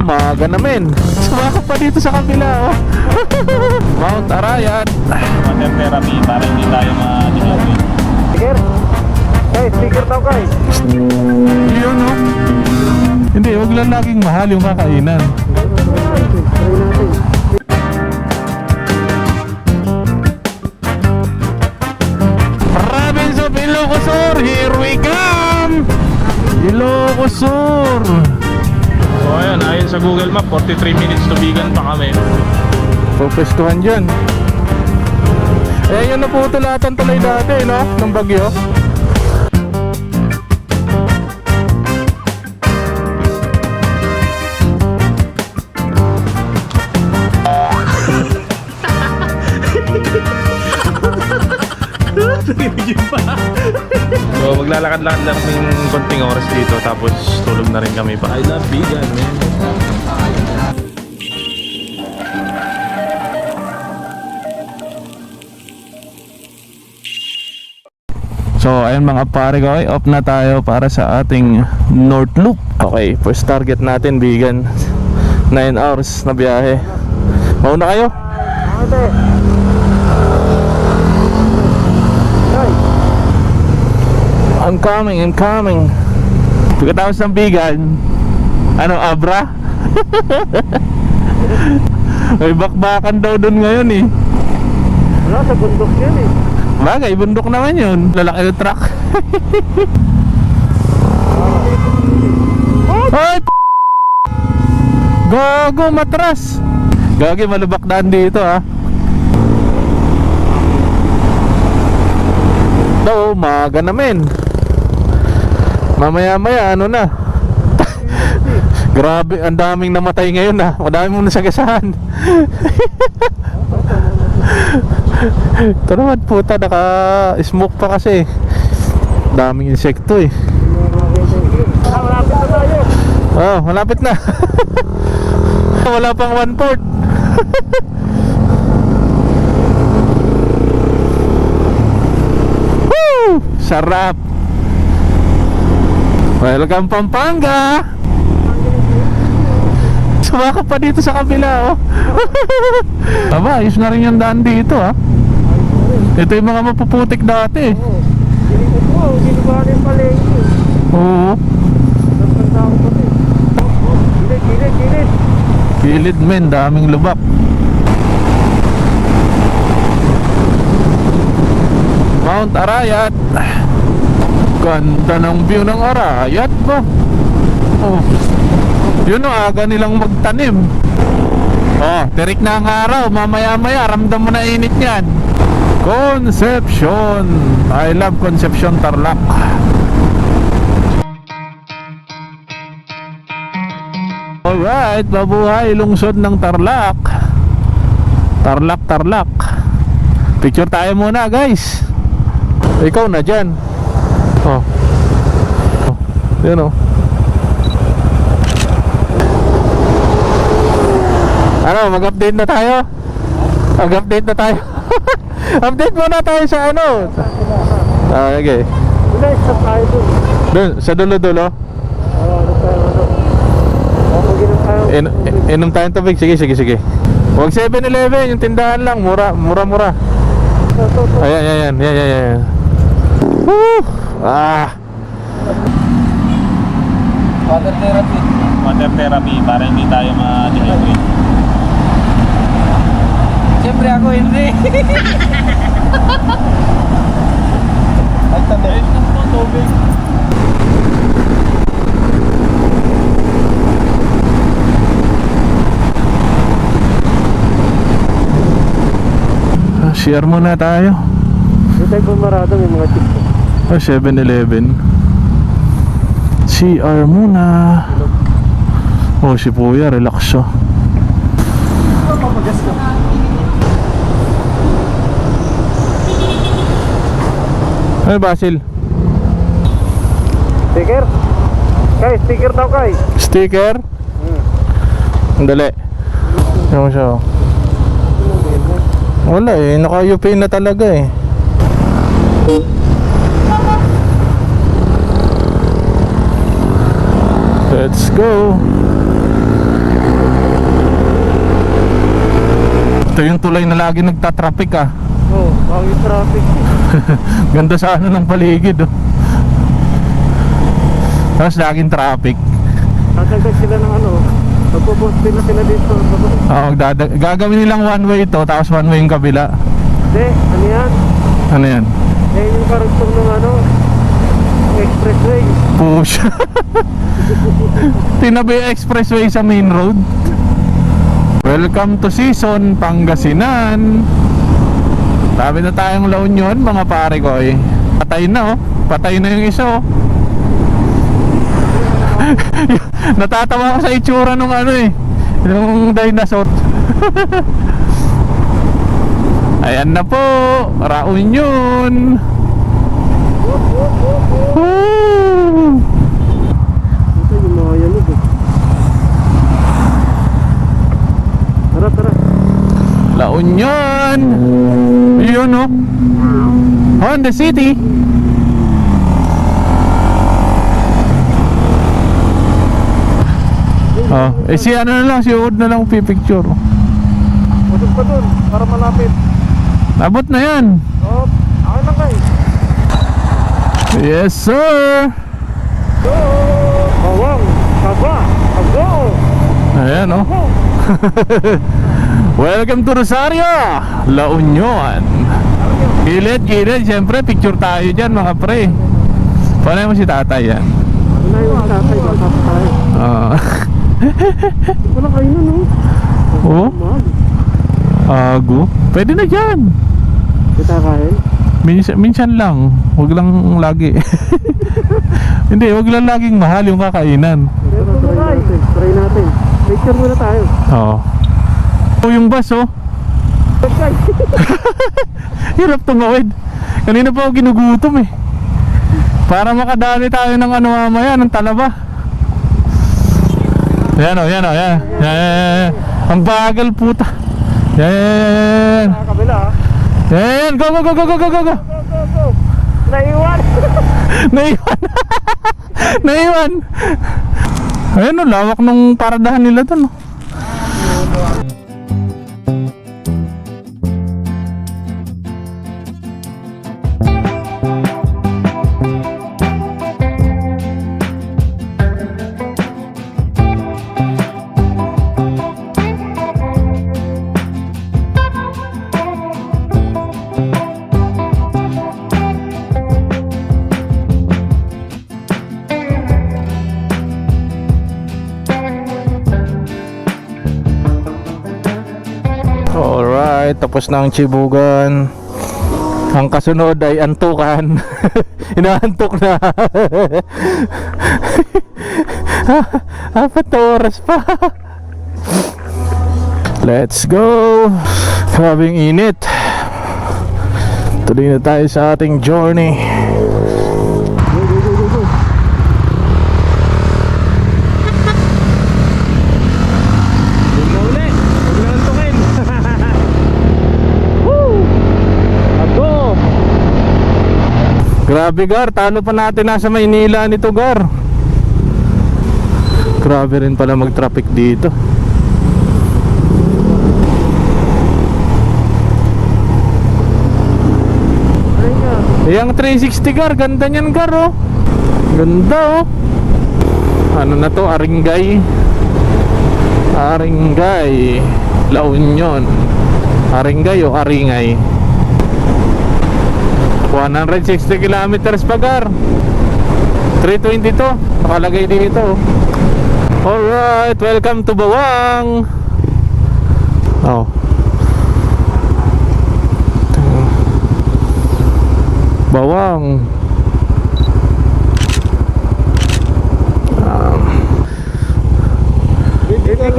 umaga na men. Sumakot pa dito sa kabila oh. Mount Arayat. water therapy para hindi tayo ma-dehydrate. Sticker? Guys, sticker daw guys. Yun oh. Hindi, wag lang laging mahal yung kakainan. Province of Ilocos here we come! Ilocos Sur! So ayan, ayon sa Google Map, 43 minutes to Bigan pa kami. Pupwestuhan dyan. Eh, yun na po tulatan tuloy dati, no? Ng bagyo. So maglalakad-lakad lang ng konting oras dito tapos tulog na rin kami pa. I love Bigan, man. So, ayun mga pare ko, okay, off na tayo para sa ating North Loop. Okay, first target natin, Bigan. 9 hours na biyahe. Mauna kayo? Ate. Guys, I'm coming, I'm coming. Pagkatapos ng Bigan, ano, Abra? May bakbakan daw doon ngayon eh. wala sa bundok yan eh. Bagay, bundok naman yun. Lalaki yung truck. Ay! p- Gago, matras! Gagi, malubak daan dito ha. Daw, umaga na men. Mamaya maya, ano na. Grabe, ang daming namatay ngayon ha. Madami mo nasagasaan. Ito naman puta, naka-smoke pa kasi. Daming insekto eh. Ah, malapit na. Oh, malapit na. Wala pang one port. Woo! Sarap. Welcome Pampanga. Sumakot pa dito sa kabila oh. Aba, ayos na rin yung daan dito ah. Ito yung mga mapuputik dati. Ginito ko, ginubahan yung palengke. Oo. Tapos tao kami. Gilid, gilid, gilid. Gilid men, daming lubak. Mount Arayat. Ganda ng view ng Arayat ba? Oh. Yun ang aga nilang magtanim. Oh, tirik na ang araw. Mamaya-maya, ramdam mo na init yan. Conception. I love Conception Tarlac. Alright, mabuhay lungsod ng Tarlac. Tarlac, Tarlac. Picture tayo muna, guys. Ikaw na dyan. Oh. oh. Yan oh. Ano, mag-update na tayo? Mag-update na tayo. Update muna tayo sa ano. Ah, okay. Wala, isa tayo dun. Doon, sa dulo-dulo. Oo, ano tayo, ano. In, in- inom tayong tubig. Sige, sige, sige. Huwag 7-Eleven, yung tindahan lang. Mura, mura, mura. Ayan, ayan, ayan, ayan, ayan. Woo! Ah! Water therapy. Water therapy para hindi tayo ma-dehydrate. Siyempre ako hindi. Ay, tabi. tubig. Ah, Share muna tayo. Dito tayo bumarado, may mga chips. Ah, 7-Eleven. CR muna. Oh, si Puya, relax siya. Ano, Basil? Sticker? Kay, sticker daw kay. Sticker? Hmm. Ang dali. Mo siya. oh. Wala eh, naka-UP na talaga eh. Let's go! Ito yung tulay na lagi nagtatraffic ah. Oo, oh, lagi traffic. Ganda sa ano ng paligid oh. Tapos laging traffic. Nagdagdag sila ng ano, magpupunti na sila dito. Oo, oh, magdadag. Gagawin nilang one way ito, tapos one way yung kabila. Hindi, ano yan? Ano yan? Eh, yung karugtong ng ano, expressway. Push. Tinabi expressway sa main road. Welcome to season Pangasinan. Sabi na tayong La Union mga pare ko eh. Patay na oh. Patay na yung isa oh. Natatawa ko sa itsura nung ano eh. Yung dinosaur. Ayan na po. La Union. Woo! Ito yung mga yanig eh. Tara, tara. La Union. Yun oh. Honda City. Oh, eh si ano na lang, si Wood na lang pipicture. Usap pa dun, para malapit. Abot na yan. Oh, akin lang kayo. Yes, sir. Go! Bawang, kaba, kago. Ayan oh. Welcome to Rosario, La Union. Gilid, gilid. Siyempre, picture tayo dyan mga pre. Paano mo si tatay yan? Yung tatay, baka pa tayo. Ah. Wala kayo na, no? oh, Mag. ago. Pwede na dyan. Kita kain? Minsan, minsan lang, wag lang lagi. Hindi, wag lang laging mahal yung kakainan. Try natin. Try natin. Picture muna tayo. Oo. Oh, yung bus, oh. Hirap tumawid. Kanina pa ako ginugutom eh. Para makadami tayo ng ano mamaya, ng talaba. Yan o, oh, yan o, oh, yan. Yan, yan, yan, yan. Ang bagal puta. Yan, yan, yan. Kabila. Ah. Yan, go, go, go, go, go, go, go. Go, go, go. Naiwan. Naiwan. Naiwan. Ayun o, oh, lawak nung paradahan nila to oh. no. Tapos ang chibugan. Ang kasunod ay antukan. Inaantok na. Apat na oras pa. Let's go. Grabing init. Tuloy na tayo sa ating journey. Go, go, go, go, go. Uli, huwag na antukin. Woo! Ako! Grabe Gar, talo pa natin nasa Maynila nito Gar. Grabe rin pala mag-traffic dito. Ay nga. Yang 360 Gar, ganda niyan Gar oh. Ganda oh. Ano na to, Aringay. Aringay. La Union. Aringay o Aringay. 160 kilometers pa Gar. 322 nakalagay dito. Alright, welcome to Bawang. Oh. Bawang.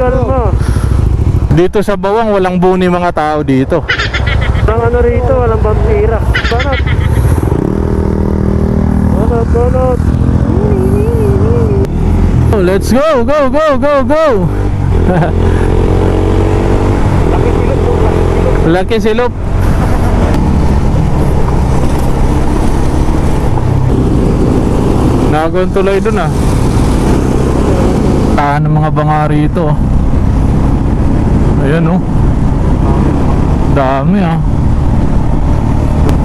Mo. Dito sa Bawang walang buni mga tao dito. Walang ano rito, walang Oh, let's go, go, go, go, go. Laki silop. Nagawan tuloy dun ah. Tahan ng mga banga rito. oh. Ayan oh. Dami ah.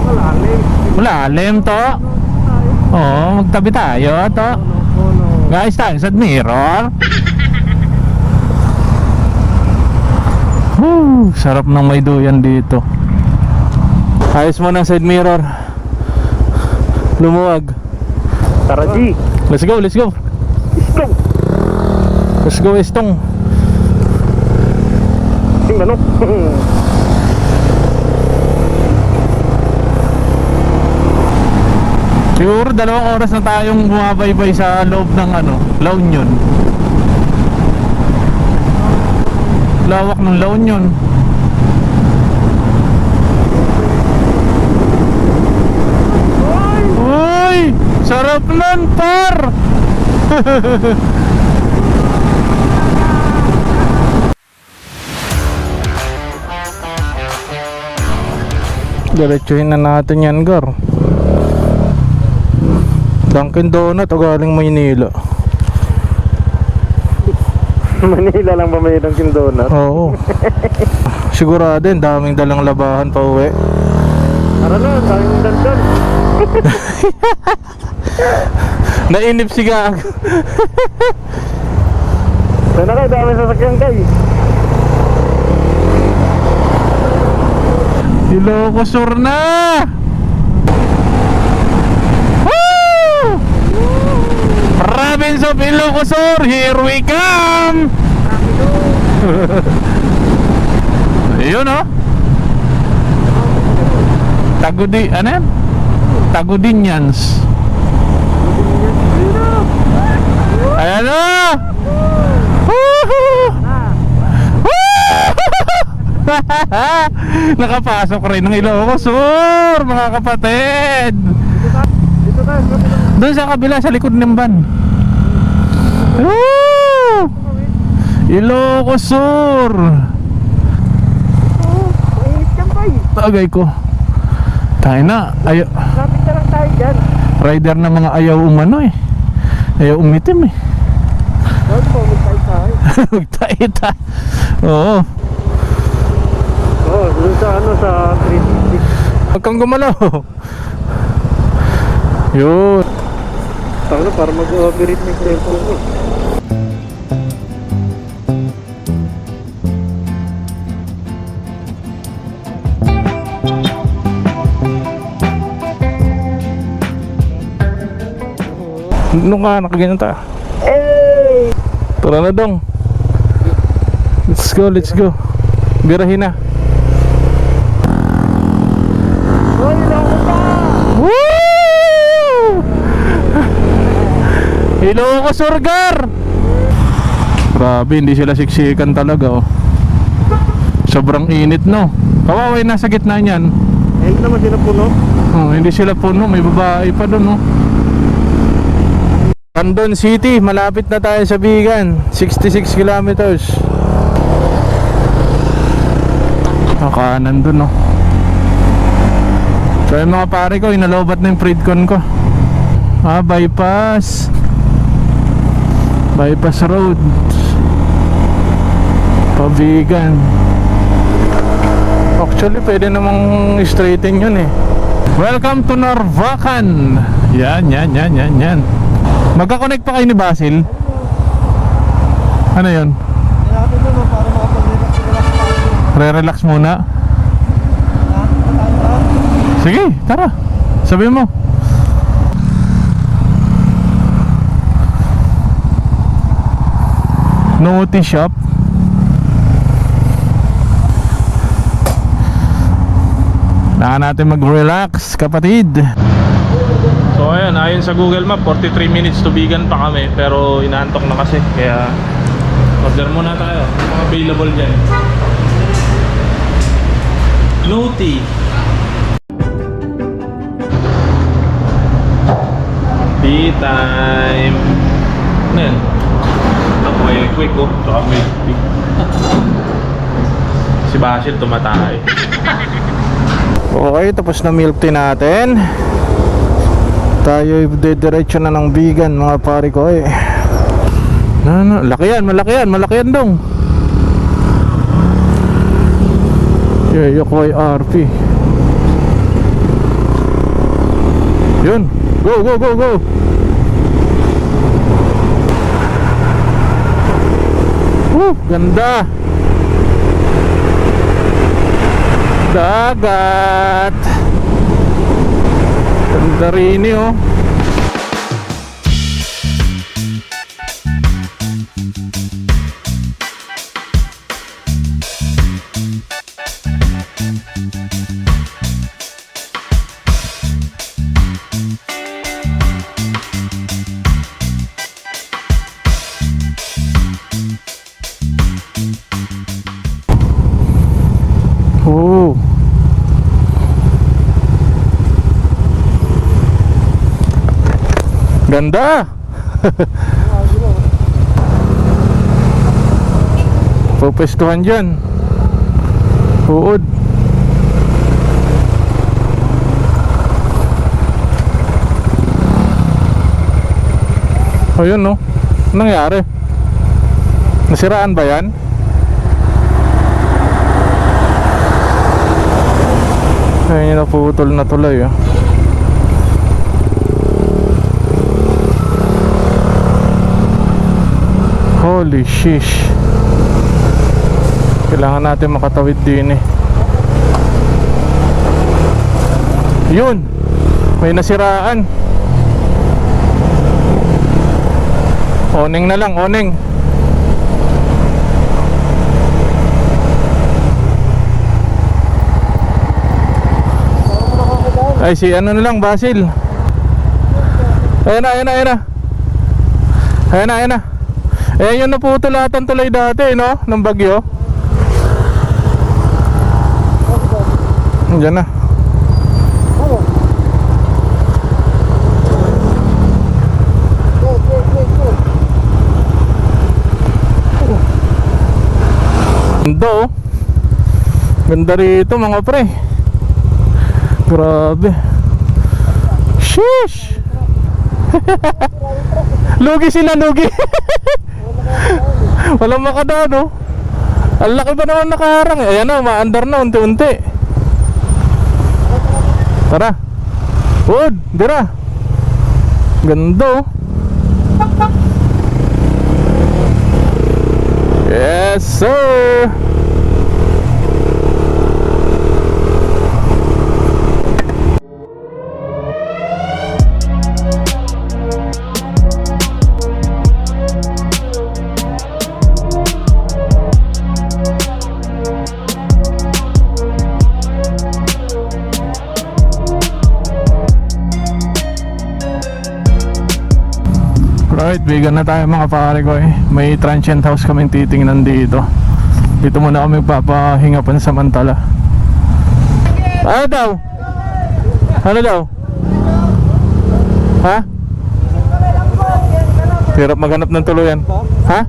Malalim. Malalim to. Oo, magtabi tayo to. No. Guys, tayo sa mirror. Whew, sarap ng may duyan dito. Ayos mo ng side mirror. Lumuwag. Tara, G. Let's go, let's go. Istong. Let's go, Estong. Ting manok. Siguro dalawang oras na tayong bumabaybay sa loob ng ano, La Union. Lawak ng La Union. Uy! Sarap nun, par! Diretsuhin na natin yan, Gar. Dunkin Donut o galing Maynila? Manila lang ba may Dunkin Donut? Oo. Sigurado din, daming dalang labahan pa uwi. Tara na, tayong dandan. Nainip si Gag. Sana kayo, dami sasakyan kayo. Ilocos Sur na! Province of Ilocos Sur, here we come! Ayun oh. Tagudi, ano yan? Tagudinians. Ayan o! Woohoo! Nakapasok rin ng Ilocos Sur, mga kapatid. Doon sa kabila, sa likod ng van. Woo! Ilocos Sur. Tagay ko. Tayo na. Ay Lapit na lang tayo dyan. rider na mga ayaw umano eh. Ayaw umitim eh. Huwag po, may tayo tayo. Magtaita. Oo. Oo, dun sa ano, sa 360. Huwag kang gumalaw. Yun. Tanglo, para mag-overheat na yung cellphone ko. Nung ka, nakaganyan ta. Hey! Tara na dong. Let's go, let's go. Birahin na. Hoy, loko pa! Woo! Ilocos Surgar! Grabe, hindi sila siksikan talaga oh. Sobrang init no. Kawaway nasa gitna niyan. Eh, hindi naman sila puno. Oh, hindi sila puno, may babae pa doon oh. Andon City, malapit na tayo sa Bigan. 66 kilometers. Nakanan doon oh. So yung mga pare ko, inalobat na yung Freedcon ko. Ah, bypass. Bypass road. Pabigan. Actually, pwede namang straighten yun eh. Welcome to Norvacan. Yan, yan, yan, yan, yan. Magka-connect pa kayo ni Basil? Ano yun? Re-relax muna. Sige, tara. Sabi mo. Naughty shop. Kailangan natin mag-relax, kapatid. So ayan, ayon sa Google Map, 43 minutes to Bigan pa kami pero inaantok na kasi kaya order muna tayo. Mga available dyan. No tea. Tea time. Ano yan? Ako may quick oh. Tsaka may quick. si Basil tumatay. Okay, tapos na milk tea natin. Tayo didiretso na ng vegan mga pare ko eh. No, no, laki yan, malaki yan, malaki yan dong. Yokoy RP. Yun. Go, go, go, go. Ganda. Dagat. Ganda rin eh. Oh. Ganda. Pupwestuhan dyan. Uod. Ayun no. Nangyari? Nasiraan ba yan? Ayun naputol na tuloy ah. Holy shish. Kailangan natin makatawid din eh. Yun. May nasiraan. Oning na lang, oning. Ay si ano na lang Basil Ayan na, ayan na, ayan na Ayan na, ayan na Ayan yung naputulatan tuloy dati no? Ng bagyo. Diyan na. Ganda oh. Ganda rito mga pre. Grabe. Sheesh! Lugi sila lugi Walang makadaan oh Ang laki ba naman nakaharang eh? Ayan na umaandar na unti-unti. Tara. Wood Dira Ganda oh. Yes sir vegan na tayo mga pare ko eh. May transient house kaming titingnan dito. Dito muna kami papahinga pansamantala. Ano daw? Ano daw? Ha? Hirap maghanap ng tuluyan. Ha?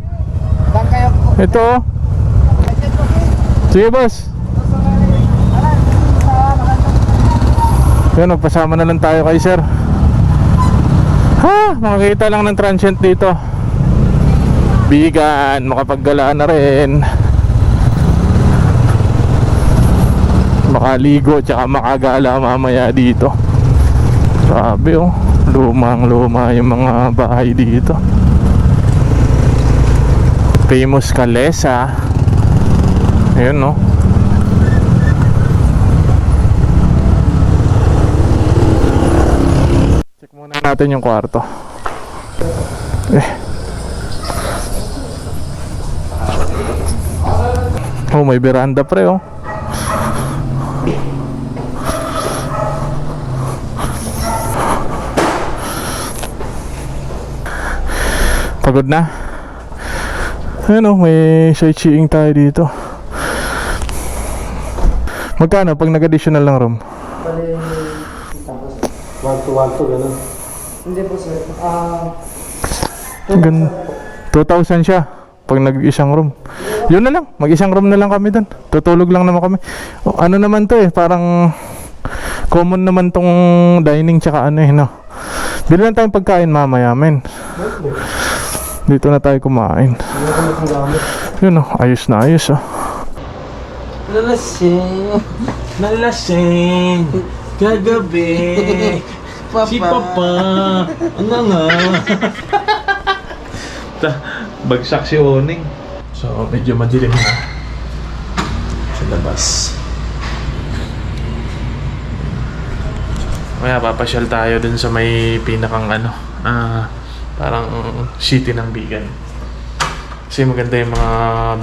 Ito oh. Sige boss. Yan, magpasama na lang tayo kay sir. Ha, makakita lang ng transient dito. Bigan, makapaggalaan na rin. Makaligo, tsaka makagala mamaya dito. Grabe oh, lumang luma yung mga bahay dito. Famous Kalesa. Ayun no. Check muna natin yung kwarto. Eh. Oh, may veranda pre oh. Pagod na? Ayun oh, may sightseeing tayo dito. Magkano pag nag-additional lang room? Bali, One to one to, gano'n. Hindi po sir. Ah, ganda. 2,000 siya pag nag-isang room. Yun na lang, mag-isang room na lang kami doon. Tutulog lang naman kami. O, ano naman to eh, parang common naman tong dining tsaka ano eh, no. Bili lang tayong pagkain mamaya, men. Dito na tayo kumain. Yun oh, ayos na ayos oh. Nalasing. Nalasing kagabi Papa. si Papa ano nga. Ta- bagsak si Oning. So medyo madilim na. Sa labas. Kaya papasyal tayo dun sa may pinakang ano ah parang city ng Bigan. Kasi maganda yung mga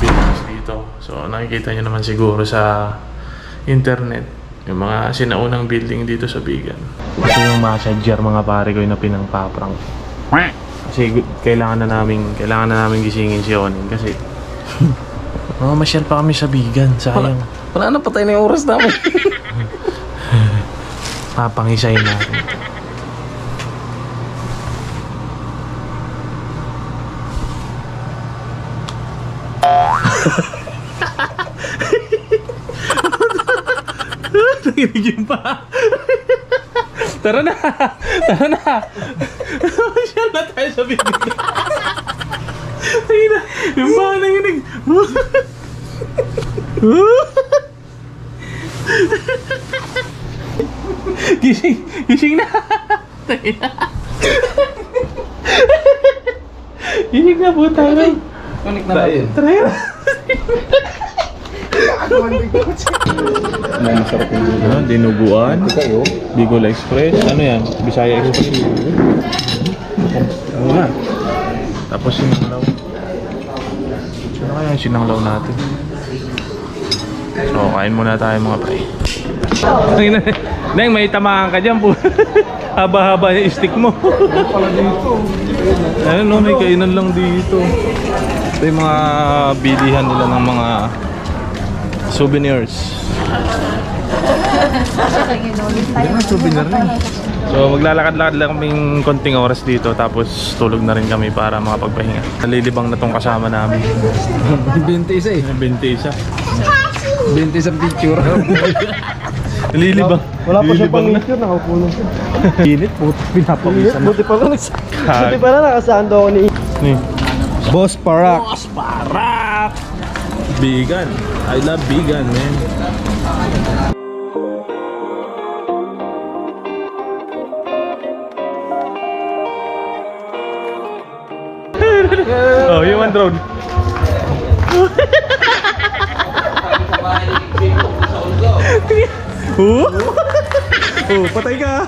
buildings dito. So nakikita nyo naman siguro sa internet yung mga sinaunang building dito sa Bigan. Ito yung massager mga pare ko yung na pinangpaprang. Kasi kailangan na namin kailangan na namin gisingin si Onin kasi mga masyal pa kami sa Bigan, sayang. Wala na, patay na yung oras namin. Papangisayin natin. Nakinig yun pa. Tara na! Tara na! Masyal na tayo sa bibig. Ayun na! Yung ba nanginig? Gising! Gising na! Gising na po tayo. Unik na natin. Try na. May masarap yung dito. Ano, dinuguan, Kayo? Bicol Express, ano yan? Bisaya Express. Oo nga. Tapos sinanglaw. Ano kaya yung sinanglaw natin? So, kain muna tayo mga pre. Neng, may tamaan ka dyan po. Haba-haba yung stick mo. Ano no, may kainan lang dito. Ito yung mga bilihan nila ng mga souvenirs. Na souvenir na. So maglalakad-lakad lang kaming konting oras dito tapos tulog na rin kami para makapagpahinga. Nalilibang na tong kasama namin. 21 eh. 21. 21 picture. Nalilibang. Wala pa siya na. pang-picture, nakakulong siya. Init po. Pinapawisan na. Buti pala, nags- buti pala nakasaan daw ako ni Ni. Boss Parak. Boss Parak! Vegan. I love vegan, man. oh, one drone. oh? oh, patay ka.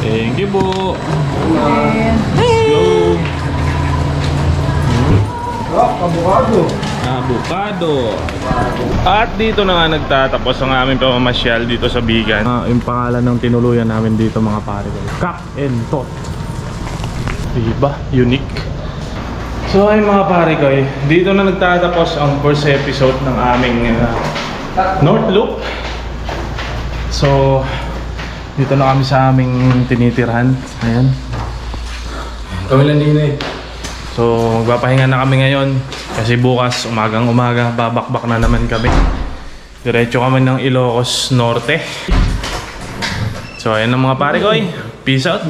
Thank you po. Let's go. Abogado. Avocado. At dito na nga nagtatapos ang aming pamamasyal dito sa Bigan. Ah, yung pangalan ng tinuluyan namin dito mga pare ko. Kak and Tot. Diba? Unique. So ayun mga pare ko, eh, dito na nagtatapos ang first episode ng aming uh, North Loop. So, dito na kami sa aming tinitirhan. Ayan. Kami lang din eh. So, magpapahinga na kami ngayon kasi bukas umagang umaga babakbak na naman kami. Diretso kami ng Ilocos Norte. So, ayun ang mga pare ko. eh. Peace out.